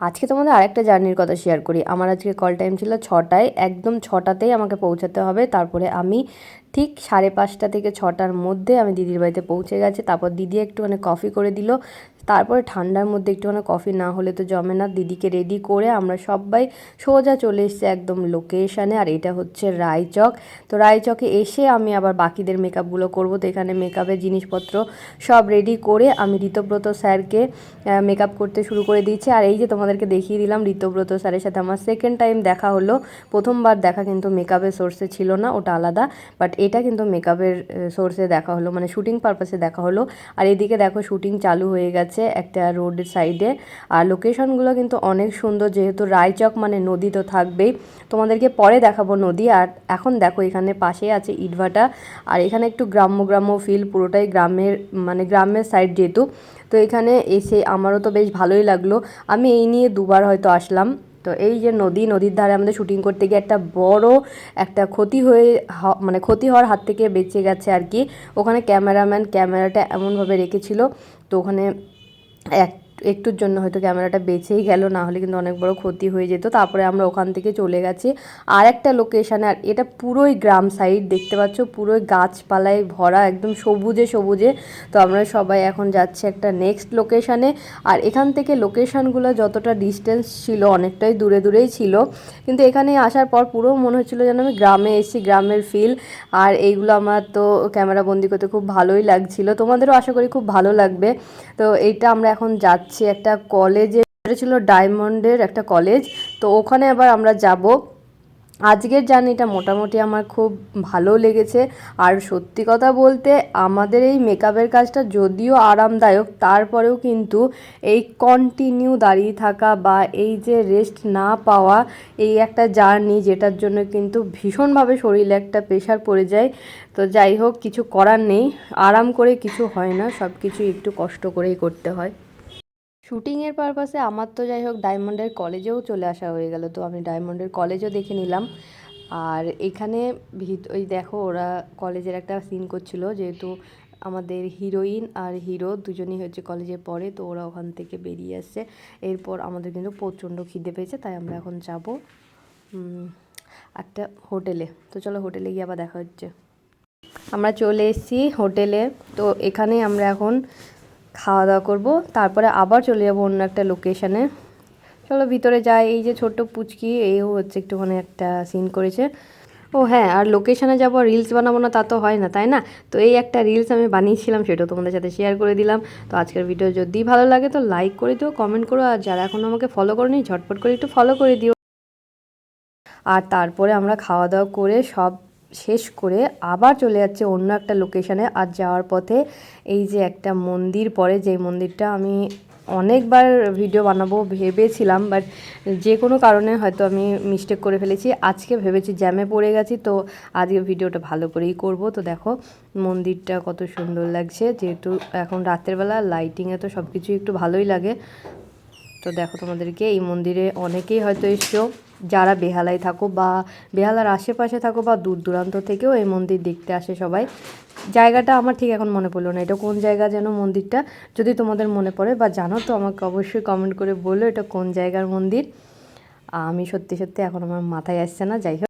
আজকে তোমাদের আরেকটা জার্নির কথা শেয়ার করি। আমার আজকে কল টাইম ছিল ছটায়, একদম ছটাতেই আমাকে পৌঁছাতে হবে। তারপরে আমি ঠিক সাড়ে পাঁচটা থেকে ছটার মধ্যে আমি দিদির বাড়িতে পৌঁছে গেছে। তারপর দিদি একটুখানি কফি করে দিল। তারপরে ঠান্ডার মধ্যে একটুখানি কফি না হলে তো জমে না। দিদিকে রেডি করে আমরা সবাই সোজা চলে এসেছি একদম লোকেশানে আর এটা হচ্ছে রায়চক। তো রায়চকে এসে আমি আবার বাকিদের মেকআপগুলো করব। তো এখানে মেকআপের জিনিসপত্র সব রেডি করে আমি ঋতব্রত স্যারকে মেকআপ করতে শুরু করে দিয়েছি। আর এই যে তোমাদেরকে দেখিয়ে দিলাম, ঋতব্রত স্যারের সাথে আমার সেকেন্ড টাইম দেখা হলো। প্রথমবার দেখা কিন্তু মেকআপের সোর্সে ছিল না, ওটা আলাদা। বাট এটা কিন্তু মেকআপের সোর্সে দেখা হলো মানে শুটিং পারপাসে দেখা হলো। আর এদিকে দেখো শুটিং চালু হয়ে গেছে। একটা রোডের সাইডে আর লোকেশনগুলো কিন্তু অনেক সুন্দর, যেহেতু রায়চক মানে নদী তো থাকবেই। তোমাদেরকে পরে দেখাবো নদী। আর এখন দেখো, এখানে পাশে আছে ইটভাটা। আর এখানে একটু গ্রাম্য গ্রাম্য ফিল পুরোটাই গ্রামের মানে গ্রামের সাইড যেহেতু। তো এখানে এসে আমারও তো বেশ ভালোই লাগল। আমি এই নিয়ে দুবার হয়তো আসলাম। তো এই যে নদী, নদীর ধারে আমাদের শুটিং করতে গিয়ে একটা বড় একটা ক্ষতি হয়ে মানে ক্ষতি হওয়ার হাত থেকে বেঁচে গেছে আর কি। ওখানে ক্যামেরাম্যান ক্যামেরাটা এমনভাবে রেখেছিল। তো ওখানে এক একটুর জন্য হয়তো ক্যামেরাটা বেঁচেই গেল, না হলে কিন্তু অনেক বড় ক্ষতি হয়ে যেত। তারপরে আমরা ওখান থেকে চলে গেছি। আর একটা লোকেশানে আর এটা পুরোই গ্রাম সাইড দেখতে পাচ্ছ? পুরোই গাছপালায় ভরা, একদম সবুজে সবুজে। তো আমরা সবাই এখন যাচ্ছি একটা নেক্সট লোকেশানে আর এখান থেকে লোকেশানগুলো যতটা ডিস্টেন্স ছিল, অনেকটাই দূরে দূরেই ছিল। কিন্তু এখানে আসার পর পুরো মনে হচ্ছিল যেন আমি গ্রামে এসেছি, গ্রামের ফিল আর এইগুলো আমার তো ক্যামেরা বন্দি করতে খুব ভালোই লাগছিল। তোমাদেরও আশা করি খুব ভালো লাগবে। তো এইটা আমরা এখন যাচ্ছি। একটা কলেজে ছিল ডায়মন্ডের একটা কলেজ তো ওখানে আবার আমরা যাব। আজকের জার্নিটা মোটামুটি আমার খুব ভালো লেগেছে। আর সত্যি কথা বলতে, আমাদের এই মেকআপের কাজটা যদিও আরামদায়ক, তারপরেও কিন্তু এই কন্টিনিউ দাঁড়িয়ে থাকা বা এই যে রেস্ট না পাওয়া, এই একটা জার্নি যেটার জন্য কিন্তু ভীষণভাবে শরীরে একটা প্রেশার পড়ে যায়। তো যাই হোক, কিছু করার নেই। আরাম করে কিছু হয় না সব কিছু একটু কষ্ট করেই করতে হয়। শুটিংয়ের পারপাসে আমার তো যাই হোক ডায়মন্ডের কলেজেও চলে আসা হয়ে গেল। তো আমি ডায়মন্ডের কলেজও দেখে নিলাম। আর এখানে ভিত ওই দেখো ওরা কলেজের একটা সিন করছিল যেহেতু আমাদের হিরোইন আর হিরো দুজনেই হচ্ছে কলেজে পড়ে, তো ওরা ওখান থেকে বেরিয়ে আসছে। এরপর আমাদের কিন্তু প্রচণ্ড খিদে পেয়েছে, তাই আমরা এখন যাব একটা হোটেলে। তো চলো হোটেলে গিয়ে আবার দেখা হচ্ছে। আমরা চলে এসেছি হোটেলে। তো এখানে আমরা এখন খাওয়া দাওয়া করব। তারপরে আবার চলে যাব অন্য একটা লোকেশানে চলো ভিতরে যাই। এই যে ছোট্ট পুচকি এও হচ্ছে একটুখানি একটা সিন করেছে। ও হ্যাঁ আর লোকেশানে যাব রিলস বানাবো না, তা তো হয় না, তাই না? তো এই একটা রিলস আমি বানিয়েছিলাম সেটাও তোমাদের সাথে শেয়ার করে দিলাম। তো আজকের ভিডিও যদি ভালো লাগে, তো লাইক করে দিও কমেন্ট করো, আর যারা এখনও আমাকে ফলো করনি, ঝটপট করে একটু ফলো করে দিও। আর তারপরে আমরা খাওয়া দাওয়া করে সব শেষ করে আবার চলে যাচ্ছে অন্য একটা লোকেশানে আর যাওয়ার পথে এই যে একটা মন্দির পড়ে যেই মন্দিরটা আমি অনেকবার ভিডিও বানাবো ভেবেছিলাম বাট যে কোনো কারণে হয়তো আমি মিস্টেক করে ফেলেছি। আজকে ভেবেছি জ্যামে পড়ে গেছি, তো আজকে ভিডিওটা ভালো করেই করব। তো দেখো, মন্দিরটা কত সুন্দর লাগছে। যেহেতু এখন রাতের বেলা লাইটিংয়ে তো সব কিছুই একটু ভালোই লাগে। তো দেখো তোমাদেরকে, এই মন্দিরে অনেকেই হয়তো এসছো। যারা বেহালায় থাকো বা বেহালার আশেপাশে থাকো বা দূর দূরান্ত থেকেও এই মন্দির দেখতে আসে সবাই। জায়গাটা আমার ঠিক এখন মনে পড়ল না। এটা কোন জায়গা যেন মন্দিরটা? যদি তোমাদের মনে পড়ে বা জানো, তো আমাকে অবশ্যই কমেন্ট করে বলো এটা কোন জায়গার মন্দির। আমি সত্যি সত্যি এখন আমার মাথায় আসছে না, যাই হোক।